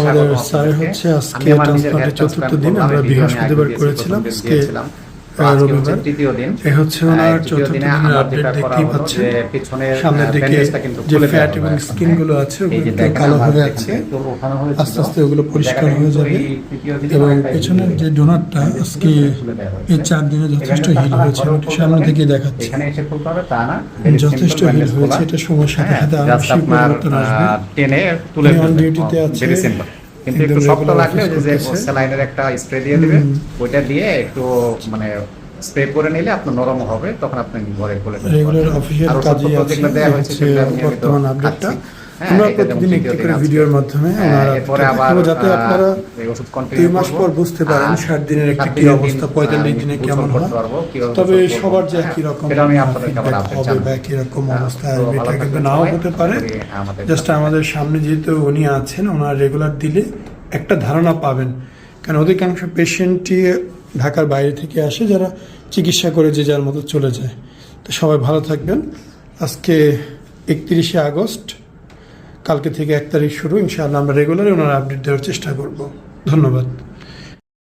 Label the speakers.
Speaker 1: আমাদের স্যার। হচ্ছে আজকে ট্রান্সপ্লান্টের চতুর্থ দিন আমরা বৃহস্পতিবার করেছিলাম। আজকে রবিবার
Speaker 2: তৃতীয় দিন।
Speaker 1: এ হচ্ছে ওনার চতুর্থ দিনের আপডেট দেখতেই পাচ্ছেন।
Speaker 2: যে পিছনের,
Speaker 1: সামনের
Speaker 2: আহ,
Speaker 1: দিকে যে ফ্যাট এবং স্কিনগুলো আছে ওগুলো
Speaker 2: যে
Speaker 1: একটু
Speaker 2: দেখেন
Speaker 1: কালো হয়ে আছে
Speaker 2: থেকে একটু ওঠানো হয়েছিল।
Speaker 1: আস্তে আস্তে ওগুলো পরিষ্কার হয়ে যাবে
Speaker 2: এই তৃতীয় দিনে
Speaker 1: এবং পেছনের যে ডোনারটা আজকে
Speaker 2: খুলে দেওয়া হয়েছে।
Speaker 1: এই চার দিনে যথেষ্ট হিল হয়েছে একটু সামনে থেকে দেখাচ্ছি। যথেষ্ট হিল হয়েছে এটা সময়ের সাথে সাথে
Speaker 2: আরও
Speaker 1: বেশি পরিবর্তন আসবে।
Speaker 2: আহ, টেনে তুলে
Speaker 1: উনি on
Speaker 2: ফেলবেন।
Speaker 1: duty তে আছে।
Speaker 2: কিন্তু একটু শক্ত লাগলে ওই যে স্যালাইনের একটা স্প্রে দিয়ে দিবে ওইটা দিয়ে একটু মানে স্প্রে করে নিলে আপনার নরম হবে তখন আপনি ঘরে বলে
Speaker 1: রেগুলার অফিসিয়াল কাজে আছে বর্তমান আপডেটটা আমরা প্রতিদিন একটি করে ভিডিওর মাধ্যমে
Speaker 2: হ্যাঁ,
Speaker 1: যাতে আপনারা দুই মাস পর বুঝতে পারেন ষাট দিনের একটি কি অবস্থা পঁয়তাল্লিশ দিনে কেমন হয়? তবে সবার যে
Speaker 2: হ্যাঁ,
Speaker 1: একই রকম হবে বা একই রকম
Speaker 2: হ্যাঁ,
Speaker 1: অবস্থা আসবে এটা কিন্তু নাও হতে পারে। জাস্ট আমাদের সামনে যেহেতু উনি আছেন ওনার রেগুলার দিলে একটা ধারণা পাবেন। কারণ অধিকাংশ পেশেন্টই ঢাকার বাইরে থেকে আসে যারা চিকিৎসা করে যে যার মতো চলে যায়। তো সবাই ভালো থাকবেন। আজকে একত্রিশে আগস্ট কালকে থেকে এক তারিখ শুরু ইনশাআল্লাহ আমরা রেগুলারই ওনারা আপডেট দেওয়ার চেষ্টা করব। ধন্যবাদ।